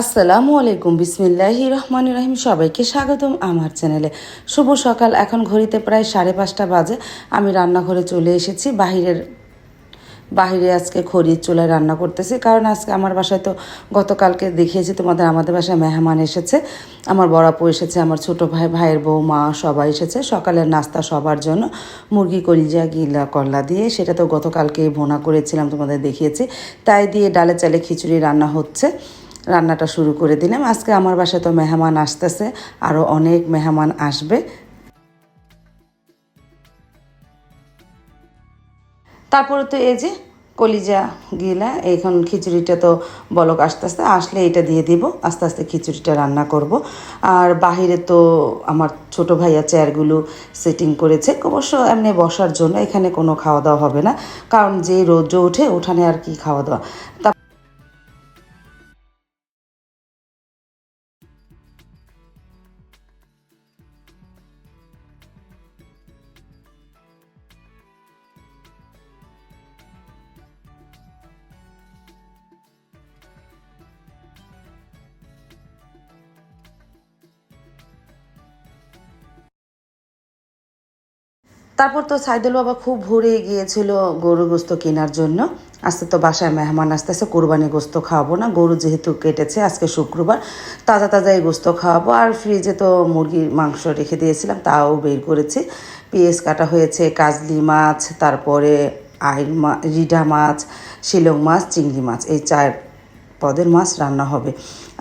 আসসালামু আলাইকুম, বিসমিল্লাহি রহমান রহিম। সবাইকে স্বাগতম আমার চ্যানেলে। শুভ সকাল, এখন ঘড়িতে প্রায় সাড়ে পাঁচটা বাজে। আমি রান্নাঘরে চলে এসেছি। বাহিরের, বাহিরে আজকে খড়ির চুলায় রান্না করতেছি। কারণ আজকে আমার বাসায় তো গতকালকে দেখিয়েছি, তোমাদের আমাদের বাসায় মেহমান এসেছে। আমার বড় আপু এসেছে, আমার ছোট ভাই, ভাইয়ের বউ মা সবাই এসেছে। সকালের নাস্তা সবার জন্য। মুরগি, কলিজা, গিলা করলা দিয়ে, সেটা তো গতকালকে ভোনা করেছিলাম, তোমাদের দেখিয়েছি। তাই দিয়ে ডালে চালে খিচুড়ি রান্না হচ্ছে। রান্নাটা শুরু করে দিলাম। আজকে আমার বাসায় তো মেহমান আসতেছে আরও অনেক মেহমান আসবে। তারপরে তো এই যে কলিজা গিলা, এখন খিচুড়িটা তো বলক আস্তে আস্তে আসলে এটা দিয়ে দিব, আস্তে আস্তে খিচুড়িটা রান্না করব। আর বাহিরে তো আমার ছোট ভাইয়া চেয়ারগুলো সেটিং করেছে, অবশ্য এমনি বসার জন্য, এখানে কোনো খাওয়া দাওয়া হবে না, কারণ যে রোদ্র ওঠে, ওঠানে আর কি খাওয়া দাওয়া তা তারপর তো সাইদুল বাবা খুব ভরে গিয়েছিল গরু গোস্ত কেনার জন্য। আস্তে তো বাসায় মেহমান আসতেছে কোরবানি গোস্ত খাওয়াবো না। গরু যেহেতু কেটেছে, আজকে শুক্রবার, তাজা তাজা এই গোস্ত খাওয়াবো। আর ফ্রিজে তো মুরগির মাংস রেখে দিয়েছিলাম, তাও বের করেছি। পেঁয়াজ কাটা হয়েছে, কাজলি মাছ, তারপরে আইল মা, রিডা মাছ, শিলং মাছ, চিংড়ি মাছ, এই চার পদের মাছ রান্না হবে।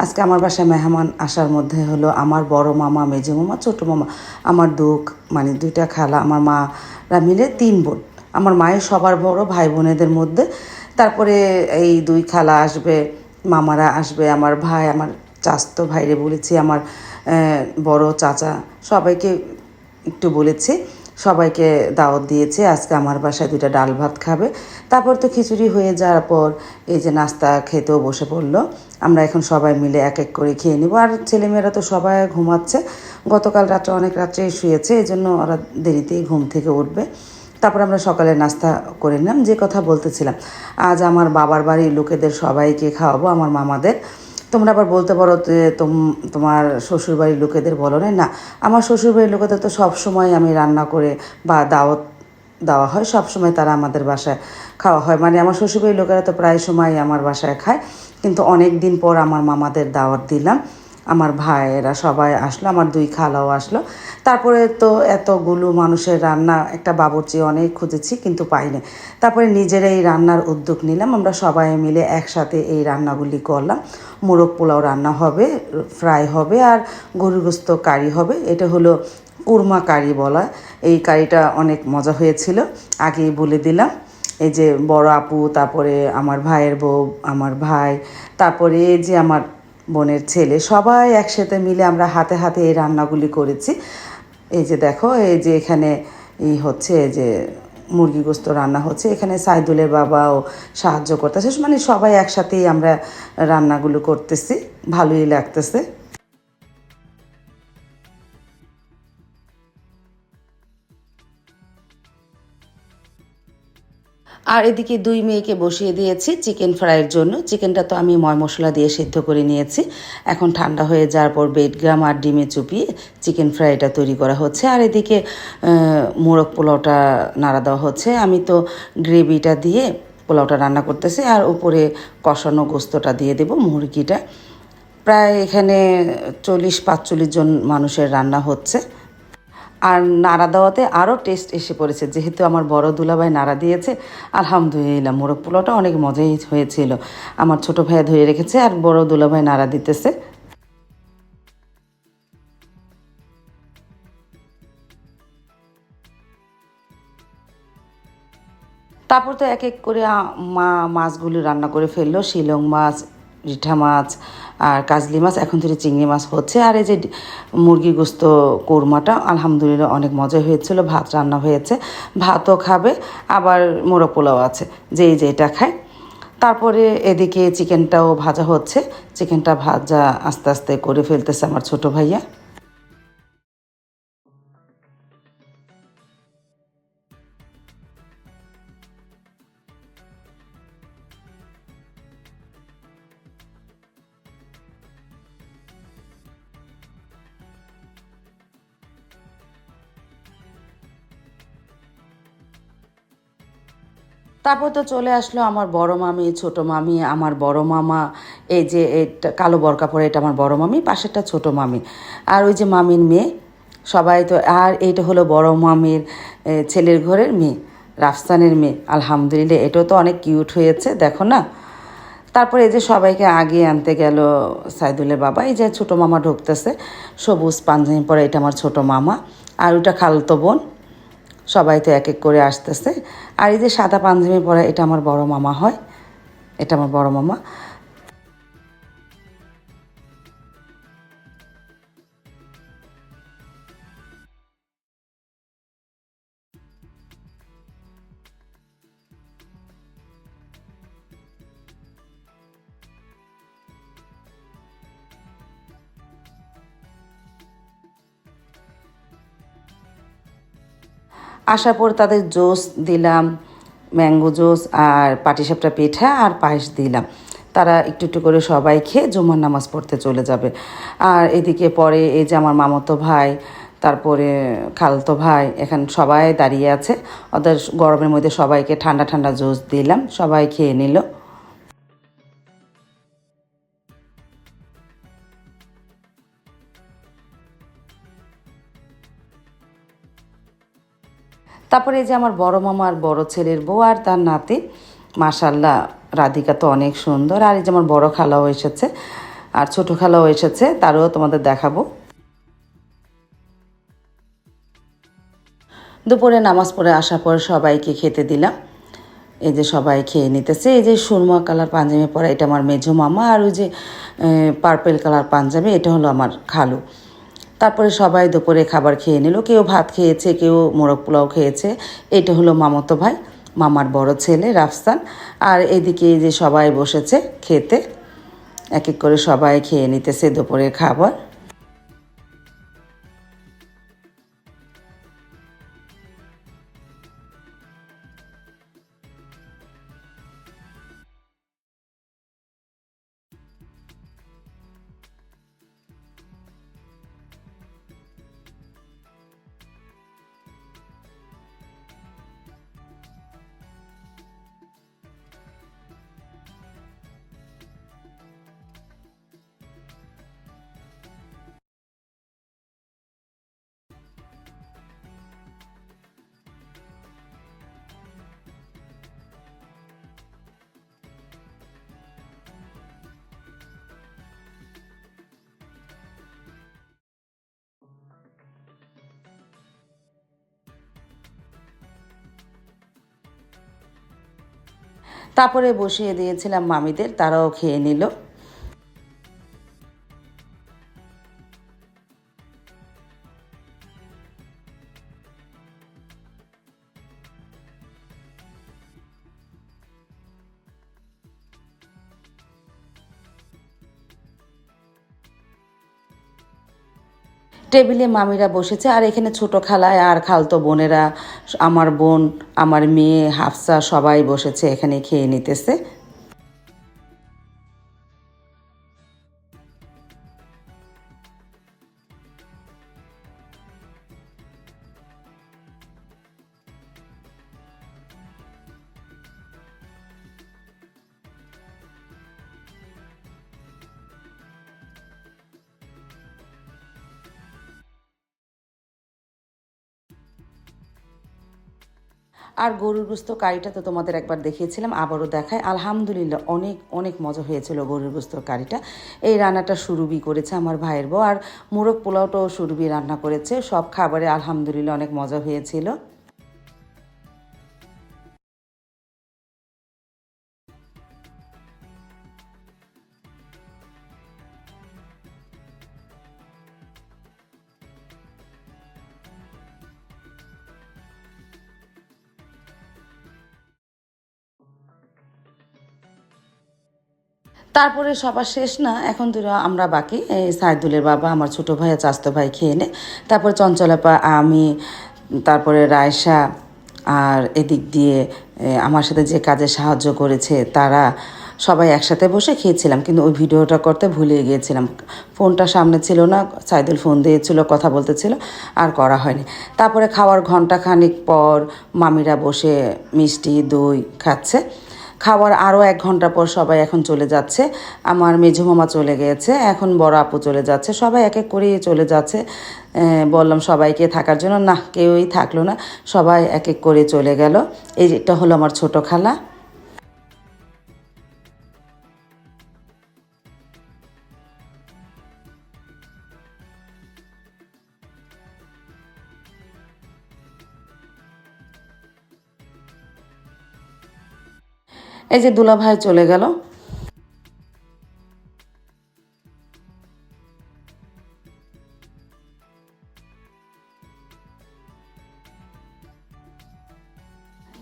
আজকে আমার বাসায় মেহমান আসার মধ্যে হলো আমার বড় মামা, মেজে মামা, ছোটো মামা, আমার দুঃখ মানে দুইটা খালা, আমার মারা মিলে তিন বোন। আমার মায়ের সবার বড় ভাই বোনেদের মধ্যে। তারপরে এই দুই খালা আসবে, মামারা আসবে, আমার ভাই, আমার চাস্তো ভাইরে বলেছি, আমার বড় চাচা, সবাইকে একটু বলেছি। সবাইকে দাওয়াত দিয়েছে, আজকে আমার বাসায় দুইটা ডাল ভাত খাবে। তারপর তো খিচুড়ি হয়ে যাওয়ার পর এই যে নাস্তা খেতেও বসে পড়ল। আমরা এখন সবাই মিলে এক এক করে খেয়ে নেব। আর ছেলেমেয়েরা তো সবাই ঘুমাচ্ছে। গতকাল রাত্রে অনেক রাত্রেই শুয়েছে এই জন্য ওরা দেরিতেই ঘুম থেকে উঠবে। তারপর আমরা সকালে নাস্তা করে নিলাম। যে কথা বলতেছিলাম, আজ আমার বাবার বাড়ির লোকেদের সবাইকে খাওয়াবো, আমার মামাদের। তোমরা আবার বলতে পারো যে তোম- তোমার শ্বশুরবাড়ির লোকেদের বলো না, আমার শ্বশুরবাড়ির লোকেদের তো সব সময় আমি রান্না করে বা দাওয়াত দেওয়া হয় সব সময় তারা আমাদের বাসায় খাওয়া হয়। মানে আমার শ্বশুরবাড়ির লোকেরা তো প্রায় সময় আমার বাসায় খায়। কিন্তু অনেক দিন পর আমার মামাদের দাওয়াত দিলাম। আমার ভাইয়েরা সবাই আসলো, আমার দুই খালাও আসলো। তারপরে তো এতগুলো মানুষের রান্না, একটা বাবুর্চি অনেক খুঁজেছি কিন্তু পাইনি। তারপরে নিজেরাই রান্নার উদ্যোগ নিলাম, আমরা সবাই মিলে একসাথে এই রান্নাগুলি করলাম। মোরগ পোলাও রান্না হবে, ফ্রাই হবে আর গরুর গোস্ত কারি হবে। এটা হলো কুরমা কারি বলা, এই কারিটা অনেক মজা হয়েছিল, আগেই বলে দিলাম। এই যে বড় আপু, তারপরে আমার ভাইয়ের বউ, আমার ভাই, তারপরে এই যে আমার বোনের ছেলে, সবাই একসাথে মিলে আমরা হাতে হাতে এই রান্নাগুলি করেছি। এই যে দেখো, এই যে এখানে এই হচ্ছে, এই যে মুরগি গোস্ত রান্না হচ্ছে। এখানে সাইদুলের বাবাও সাহায্য করতেছে। মানে সবাই একসাথেই আমরা রান্নাগুলো করতেছি। ভালোই লাগতেছে। আর এদিকে দুই মেয়েকে বসিয়ে দিয়েছি চিকেন ফ্রাইয়ের জন্য। চিকেনটা তো আমি ময় মশলা দিয়ে সিদ্ধ করে নিয়েছি। এখন ঠান্ডা হয়ে যাওয়ার পর বেডগ্রাম আর ডিমে চুপিয়ে চিকেন ফ্রাইটা তৈরি করা হচ্ছে। আর এদিকে মোরগ পোলাওটা নাড়া দেওয়া হচ্ছে। আমি তো গ্রেভিটা দিয়ে পোলাওটা রান্না করতেছি আর উপরে কষানো গোস্তটা দিয়ে দেবো, মুরগিটা। প্রায় এখানে চল্লিশ পাঁচচল্লিশ জন মানুষের রান্না হচ্ছে। আর নাড়া দেওয়াতে আরও টেস্ট এসে পড়েছে। যেহেতু আমার বড় দুলাভাই নাড়া দিয়েছে, আলহামদুলিল্লাহ, মোরগ পোলাওটা অনেক মজাই হয়েছিল। আমার ছোট ভাইয়া ধুয়ে রেখেছে আর বড় দুলাভাই নাড়া দিতেছে। তারপর তো এক এক করে মা মাছগুলো রান্না করে ফেলল। শিলং মাছ রিঠা মাছ আর কাজলি মাছ, এখন থেকে চিংড়ি মাছ হচ্ছে। আর এই যে মুরগি গোস্ত কোরমাটা, আলহামদুলিল্লাহ অনেক মজা হয়েছিল, ভাত রান্না হয়েছে, ভাতও খাবে, আবার মোরগ পোলাও আছে, যেই যেটা খায়। তারপরে এদিকে চিকেনটাও ভাজা হচ্ছে, চিকেনটা ভাজা আস্তে আস্তে করে ফেলতেছে আমার ছোট ভাইয়া। তারপর তো চলে আসলো আমার বড় মামি, ছোট মামি, আমার বড় মামা, এই যে এটা কালো বরকা পরে এটা আমার বড় মামি, পাশেরটা ছোট মামি। আর ওই যে মামির মেয়ে, সবাই তো, আর এইটা হলো বড় মামির ছেলের ঘরের মেয়ে, রাফসানের মেয়ে, আলহামদুলিল্লাহ, এটাও তো অনেক কিউট হয়েছে, দেখো না? তারপরে এই যে সবাইকে আগে আনতে গেল সাইদুলের বাবা, এই যে ছোটো মামা ঢুকতেছে, সবুজ পাঞ্জাবি পরে এটা আমার ছোটো মামা, আর ওটা খালতো বোন। সবাই তো এক এক করে আসতেছে। আর এই যে সাদা পাঞ্জাবি পরা, এটা আমার বড় মামা হয়। এটা আমার বড় মামা। আসার পর তাদের জোস দিলাম, ম্যাঙ্গো জোস আর পাটিসাপটা পিঠা আর পায়েস দিলাম। তারা একটু একটু করে সবাই খেয়ে জুমার নামাজ পড়তে চলে যাবে। আর এদিকে পরে এই যে আমার মামতো ভাই, তারপরে খালতো ভাই, এখানে সবাই দাঁড়িয়ে আছে। ওদের গরমের মধ্যে সবাইকে ঠান্ডা ঠান্ডা জুস দিলাম, সবাই খেয়ে নিল। তারপরে এই যে আমার বড় মামা আর বড় ছেলের বউ আর তার নাতি মাশাল্লাহ রাধিকা তো অনেক সুন্দর। আর এই যে আমার বড় খালাও এসেছে, আর ছোট খালাও এসেছে, তারও তোমাদের দেখাবো। দুপুরে নামাজ পড়ে আসার পর সবাইকে খেতে দিলাম। এই যে সবাই খেয়ে নিতেছে। এই যে সুরমা কালার পাঞ্জাবি পরা, এটা আমার মেজো মামা। আর ওই যে পার্পেল কালার পাঞ্জাবি, এটা হলো আমার খালু। তারপরে সবাই দুপুরে খাবার খেয়ে নিল। কেউ ভাত খেয়েছে, কেউ মোরগ পোলাও খেয়েছে। এটা হলো মামতো ভাই, মামার বড় ছেলে রাফসান। আর এদিকে যে সবাই বসেছে খেতে, এক এক করে সবাই খেয়ে নিতেছে দুপুরের খাবার। তারপরে বসিয়ে দিয়েছিলাম মামিদের তারাও খেয়ে নিল। টেবিলে মামিরা বসেছে, আর এখানে ছোট খালায় আর খালতো বোনেরা, আমার বোন, আমার মেয়ে, হাফসা সবাই বসেছে, এখানে খেয়ে নিতেছে। আর গরুর গুস্ত কারিটা তো তোমাদের একবার দেখিয়েছিলাম, আবারও দেখায়। আলহামদুলিল্লাহ, অনেক অনেক মজা হয়েছিল গরুর গোস্ত কারিটা। এই রান্নাটা সুরুবি করেছে আমার ভাইয়ের বউ, আর মোরগ পোলাওটাও সুরুবি রান্না করেছে। সব খাবারে আলহামদুলিল্লাহ অনেক মজা হয়েছিল। তারপরে সবার শেষ না, এখন তো আমরা বাকি সাইদুলের বাবা, আমার ছোট ভাই চাস্তো ভাই খেয়ে নে। তারপর চঞ্চলাপা, আমি, তারপরে রায়সা আর এদিক দিয়ে আমার সাথে যে কাজে সাহায্য করেছে, তারা সবাই একসাথে বসে খেয়েছিলাম, কিন্তু ওই ভিডিওটা করতে ভুলে গিয়েছিলাম। ফোনটা সামনে ছিল না, সাইদুল ফোন দিয়েছিল, কথা বলতেছিল, আর করা হয়নি। তারপরে খাওয়ার ঘণ্টা খানিক পর মামিরা বসে মিষ্টি, দই খাচ্ছে। খাওয়ার আরও এক ঘণ্টা পর সবাই এখন চলে যাচ্ছে। আমার মেঝো মামা চলে গেছে, এখন বড় আপু চলে যাচ্ছে। সবাই এক এক করেই চলে যাচ্ছে। বললাম সবাইকে থাকার জন্য না কেউই থাকল না। সবাই এক এক করে চলে গেল। এইটা হলো আমার ছোট খালা। এই যে দুলা ভাই চলে গেল।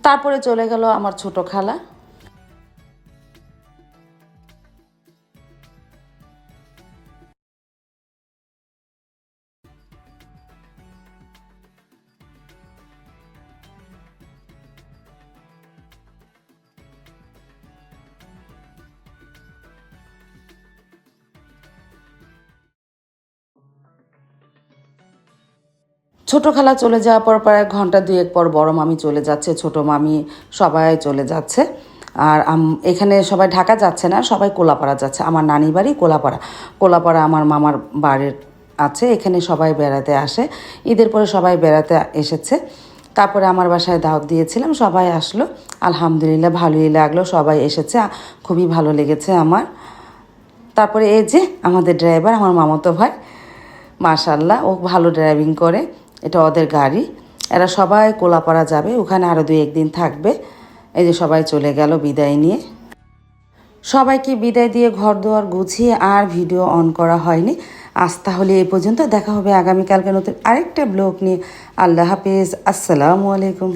তারপরে চলে গেল আমার ছোট খালা। ছোট খালা চলে যাওয়ার পর প্রায় ঘণ্টা দুয়েক পর বড় মামি চলে যাচ্ছে, ছোট মামি সবাই চলে যাচ্ছে। আর এখানে সবাই ঢাকা যাচ্ছে না, সবাই কোলাপাড়া যাচ্ছে। আমার নানি বাড়ি কোলাপাড়া। কোলাপাড়া আমার মামার বাড়ির আছে, এখানে সবাই বেড়াতে আসে। ঈদের পরে সবাই বেড়াতে এসেছে। তারপরে আমার বাসায় দাওয়াত দিয়েছিলাম, সবাই আসলো। আলহামদুলিল্লাহ, ভালোই লাগল, সবাই এসেছে। খুবই ভালো লেগেছে আমার। তারপরে এই যে আমাদের ড্রাইভার, আমার মামাতো ভাই। মাশাল্লাহ, ও ভালো ড্রাইভিং করে। এটা ওদের গাড়ি। এরা সবাই কোলাপাড়া যাবে, ওখানে আরও দুই একদিন থাকবে। এই যে সবাই চলে গেল বিদায় নিয়ে। সবাইকে বিদায় দিয়ে ঘর দুয়ার গুছিয়ে আর ভিডিও অন করা হয়নি। আজ তাহলে এ পর্যন্ত দেখা হবে আগামীকালকে নতুন আরেকটা ব্লগ নিয়ে। আল্লাহ হাফিজ, আসসালামু আলাইকুম।